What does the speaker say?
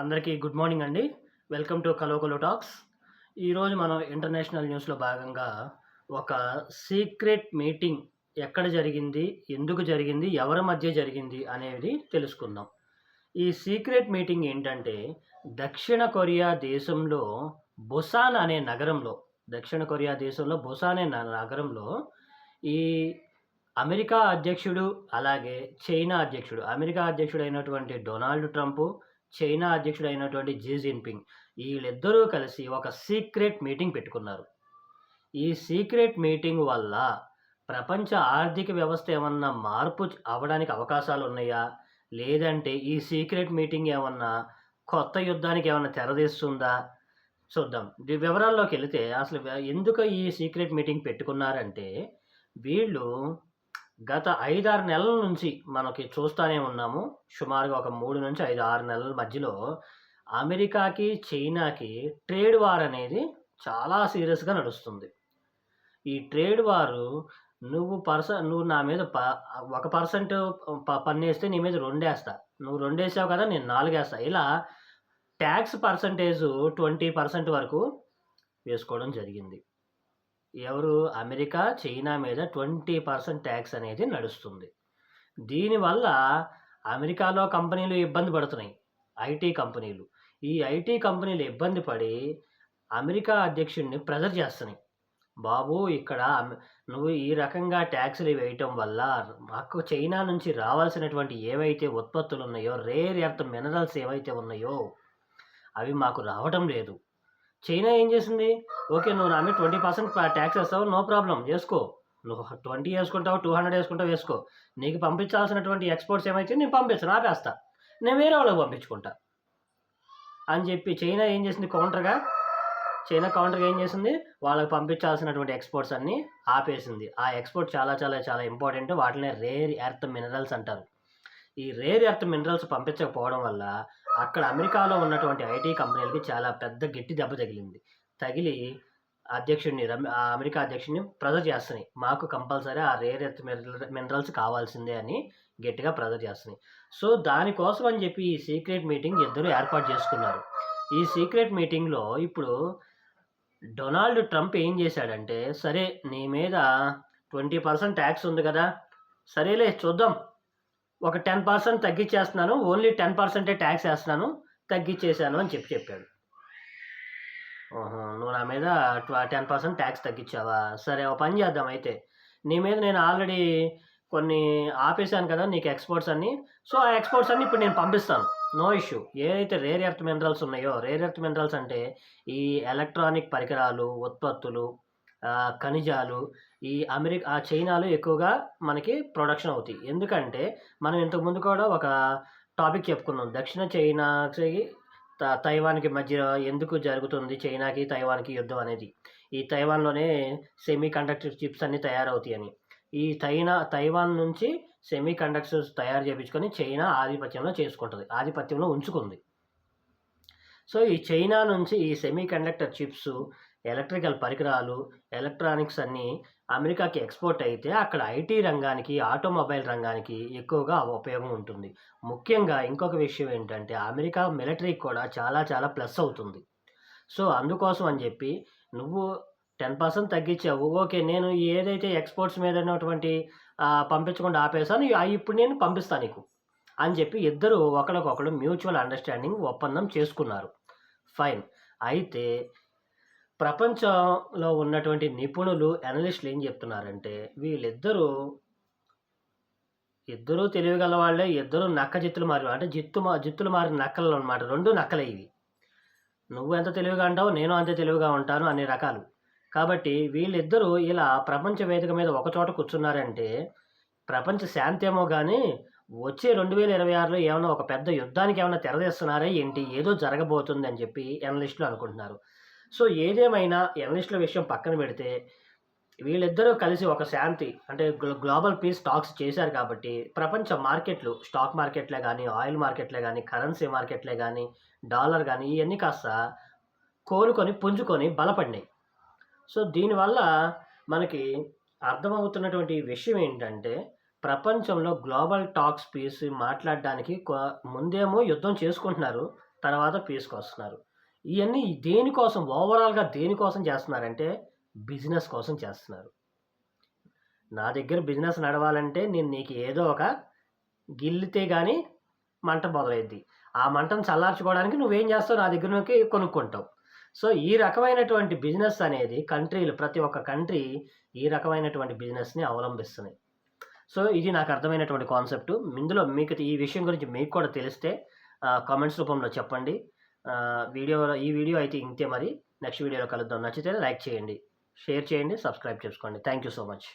అందరికీ good morning అండి. Welcome to కలోకలో టాక్స్. ఈరోజు మనం ఇంటర్నేషనల్ న్యూస్లో భాగంగా ఒక సీక్రెట్ మీటింగ్ ఎక్కడ జరిగింది ఎందుకు జరిగింది ఎవరి మధ్య జరిగింది అనేది తెలుసుకుందాం. ఈ సీక్రెట్ మీటింగ్ ఏంటంటే దక్షిణ కొరియా దేశంలో బుసాన్ అనే నగరంలో దక్షిణ కొరియా దేశంలో బుసాన్ అనే నగరంలో ఈ అమెరికా అధ్యక్షుడు అలాగే చైనా అధ్యక్షుడు అమెరికా అధ్యక్షుడు అయినటువంటి డొనాల్డ్ ట్రంప్ చైనా అధ్యక్షుడు అయినటువంటి జీ జిన్పింగ్ వీళ్ళిద్దరూ కలిసి ఒక సీక్రెట్ మీటింగ్ పెట్టుకున్నారు. ఈ సీక్రెట్ మీటింగ్ వల్ల ప్రపంచ ఆర్థిక వ్యవస్థ ఏమన్నా మార్పు అవడానికి అవకాశాలు ఉన్నాయా? లేదంటే ఈ సీక్రెట్ మీటింగ్ ఏమన్నా కొత్త యుద్ధానికి ఏమన్నా తెరదీస్తుందా? చూద్దాం. వివరాల్లోకి వెళితే అసలు ఎందుకు ఈ సీక్రెట్ మీటింగ్ పెట్టుకున్నారంటే వీళ్ళు గత ఐదారు నెలల నుంచి మనకి చూస్తూనే ఉన్నాము. సుమారుగా ఒక మూడు నుంచి ఐదు ఆరు నెలల మధ్యలో అమెరికాకి చైనాకి ట్రేడ్ వార్ అనేది చాలా సీరియస్గా నడుస్తుంది. ఈ ట్రేడ్ వారు నువ్వు పర్స నువ్వు నా మీద ప ఒక పర్సెంట్ పన్నేస్తే నీ మీద రెండేస్తా. నువ్వు రెండేసావు కదా నేను నాలుగేస్తా. ఇలా ట్యాక్స్ పర్సంటేజ్ ట్వంటీ పర్సెంట్ వరకు వేసుకోవడం జరిగింది. ఎవరు? అమెరికా చైనా మీద ట్వంటీ పర్సెంట్ ట్యాక్స్ అనేది నడుస్తుంది. దీనివల్ల అమెరికాలో కంపెనీలు ఇబ్బంది పడుతున్నాయి. ఐటీ కంపెనీలు. ఈ ఐటీ కంపెనీలు ఇబ్బంది పడి అమెరికా అధ్యక్షుడిని ప్రెజర్ చేస్తున్నాయి. బాబు ఇక్కడ నువ్వు ఈ రకంగా ట్యాక్సులు వేయటం వల్ల మాకు చైనా నుంచి రావాల్సినటువంటి ఏవైతే ఉత్పత్తులు ఉన్నాయో రేర్ ఎర్త్ మినరల్స్ ఏవైతే ఉన్నాయో అవి మాకు రావటం లేదు. చైనా ఏం చేసింది? ఓకే నువ్వు నా మీద ట్వంటీ పర్సెంట్ ట్యాక్స్ వేస్తావు నో ప్రాబ్లం వేసుకో. నువ్వు ట్వంటీ వేసుకుంటావు టూ హండ్రెడ్ వేసుకుంటావు వేసుకో. నీకు పంపించాల్సినటువంటి ఎక్స్పోర్ట్స్ ఏమైతే నేను పంపించను ఆపేస్తా. నేను వేరే వాళ్ళకి పంపించుకుంటా. అని చెప్పి చైనా ఏం చేసింది కౌంటర్గా? చైనా కౌంటర్గా ఏం చేసింది? వాళ్ళకి పంపించాల్సినటువంటి ఎక్స్పోర్ట్స్ అన్నీ ఆపేసింది. ఆ ఎక్స్పోర్ట్ చాలా చాలా చాలా ఇంపార్టెంట్. వాటిని రేర్ ఎర్త్ మినరల్స్ అంటారు. ఈ రేర్ ఎర్త్ మినరల్స్ పంపించకపోవడం వల్ల అక్కడ అమెరికాలో ఉన్నటువంటి ఐటీ కంపెనీలకి చాలా పెద్ద గట్టి దెబ్బ తగిలింది. తగిలి అధ్యక్షుడిని అమెరికా అధ్యక్షుడిని ప్రెజర్ చేస్తున్నాయి. మాకు కంపల్సరీ ఆ రేర్ ఎర్త్ మినరల్స్ కావాల్సిందే అని గట్టిగా ప్రెజర్ చేస్తున్నాయి. సో దానికోసం అని చెప్పి ఈ సీక్రెట్ మీటింగ్ ఇద్దరు ఏర్పాటు చేసుకున్నారు. ఈ సీక్రెట్ మీటింగ్లో ఇప్పుడు డొనాల్డ్ ట్రంప్ ఏం చేశాడంటే సరే నీ మీద ట్వంటీ పర్సెంట్ ట్యాక్స్ ఉంది కదా సరేలే చూద్దాం. ఒక టెన్ పర్సెంట్ తగ్గించేస్తున్నాను ఓన్లీ టెన్ పర్సెంటే ట్యాక్స్ వేస్తున్నాను తగ్గించేశాను అని చెప్పి చెప్పాడు. నువ్వు నా మీద టెన్ పర్సెంట్ ట్యాక్స్ తగ్గించావా? సరే ఒక పని చేద్దాం అయితే. నీ మీద నేను ఆల్రెడీ కొన్ని ఆపేశాను కదా నీకు ఎక్స్పోర్ట్స్ అన్ని. సో ఆ ఎక్స్పోర్ట్స్ అన్ని ఇప్పుడు నేను పంపిస్తాను. No issue. ఏదైతే రేర్ ఎర్త్ మినరల్స్ ఉన్నాయో రేర్ ఎర్త్ మినరల్స్ అంటే ఈ ఎలక్ట్రానిక్ పరికరాలు ఉత్పత్తులు ఖనిజాలు ఈ అమెరికా ఆ చైనాలో ఎక్కువగా మనకి ప్రొడక్షన్ అవుతాయి. ఎందుకంటే మనం ఇంతకుముందు కూడా ఒక టాపిక్ చెప్పుకున్నాం. దక్షిణ చైనాకి తైవాన్కి మధ్య ఎందుకు జరుగుతుంది చైనాకి తైవాన్కి యుద్ధం అనేది? ఈ తైవాన్లోనే సెమీ కండక్టర్ చిప్స్ అన్నీ తయారవుతాయని. ఈ తైనా తైవాన్ నుంచి సెమీ కండక్టర్స్ తయారు చేయించుకొని చైనా ఆధిపత్యంలో చేసుకుంటుంది ఆధిపత్యంలో ఉంచుకుంది. సో ఈ చైనా నుంచి ఈ సెమీ కండక్టర్ చిప్స్ ఎలక్ట్రికల్ పరికరాలు ఎలక్ట్రానిక్స్ అన్నీ అమెరికాకి ఎక్స్పోర్ట్ అయితే అక్కడ ఐటీ రంగానికి ఆటోమొబైల్ రంగానికి ఎక్కువగా ఉపయోగం ఉంటుంది. ముఖ్యంగా ఇంకొక విషయం ఏంటంటే అమెరికా మిలిటరీకి కూడా చాలా చాలా ప్లస్ అవుతుంది. సో అందుకోసం అని చెప్పి నువ్వు టెన్ పర్సెంట్ తగ్గించావు. ఓకే నేను ఏదైతే ఎక్స్పోర్ట్స్ మీద ఉన్నటువంటి పంపించకుండా ఆపేసాను ఇప్పుడు నేను పంపిస్తాను నీకు అని చెప్పి ఇద్దరు ఒకరికొకరు మ్యూచువల్ అండర్స్టాండింగ్ ఒప్పందం చేసుకున్నారు. ఫైన్. అయితే ప్రపంచంలో ఉన్నటువంటి నిపుణులు అనలిస్టులు ఏం చెప్తున్నారంటే వీళ్ళిద్దరూ ఇద్దరూ తెలివిగల వాళ్ళే ఇద్దరు నక్క జిత్తులు మారి అంటే జిత్తు మా జిత్తులు మారిన నక్కలు అనమాట రెండు నక్కలే ఇవి. నువ్వు ఎంత తెలివిగా అంటావు నేను అంతే తెలివిగా ఉంటాను అనే రకాలు. కాబట్టి వీళ్ళిద్దరూ ఇలా ప్రపంచ వేదిక మీద ఒకచోట కూర్చున్నారంటే ప్రపంచ శాంతి ఏమో కానీ వచ్చే రెండు వేల ఇరవై ఆరులో ఏమైనా ఒక పెద్ద యుద్ధానికి ఏమైనా తెరదీస్తున్నారా ఏంటి? ఏదో జరగబోతుంది అని చెప్పి ఎనలిస్టులు అనుకుంటున్నారు. సో ఏదేమైనా ఎనలిస్టుల విషయం పక్కన పెడితే వీళ్ళిద్దరూ కలిసి ఒక శాంతి అంటే గ్లోబల్ పీస్ టాక్స్ చేశారు కాబట్టి ప్రపంచ మార్కెట్లు స్టాక్ మార్కెట్లే కానీ ఆయిల్ మార్కెట్లే కానీ కరెన్సీ మార్కెట్లే కానీ డాలర్ కానీ ఇవన్నీ కాస్త కోలుకొని పుంజుకొని బలపడినాయి. సో దీనివల్ల మనకి అర్థమవుతున్నటువంటి విషయం ఏంటంటే ప్రపంచంలో గ్లోబల్ టాక్స్ పీస్ మాట్లాడడానికి ముందేమో యుద్ధం చేసుకుంటున్నారు తర్వాత పీస్కి వస్తున్నారు ఇవన్నీ దేనికోసం ఓవరాల్గా దేనికోసం చేస్తున్నారంటే బిజినెస్ కోసం చేస్తున్నారు. నా దగ్గర బిజినెస్ నడవాలంటే నేను నీకు ఏదో ఒక గిల్లితే కానీ మంట మొదలైద్ది. ఆ మంటను చల్లార్చుకోవడానికి నువ్వేం చేస్తావు? నా దగ్గర నుంచి కొనుక్కుంటావు. సో ఈ రకమైనటువంటి బిజినెస్ అనేది కంట్రీలు ప్రతి ఒక్క కంట్రీ ఈ రకమైనటువంటి బిజినెస్ని అవలంబిస్తున్నాయి. సో ఇది నాకు అర్థమైనటువంటి కాన్సెప్ట్. ఇందులో మీకు ఈ విషయం గురించి మీకు కూడా తెలిస్తే కామెంట్స్ రూపంలో చెప్పండి. వీడియోలో ఈ వీడియో అయితే ఇంతే మరి. నెక్స్ట్ వీడియోలో కలుద్దాం. నచ్చితే లైక్ చేయండి. షేర్ చేయండి. సబ్స్క్రైబ్ చేసుకోండి. Thank you so much.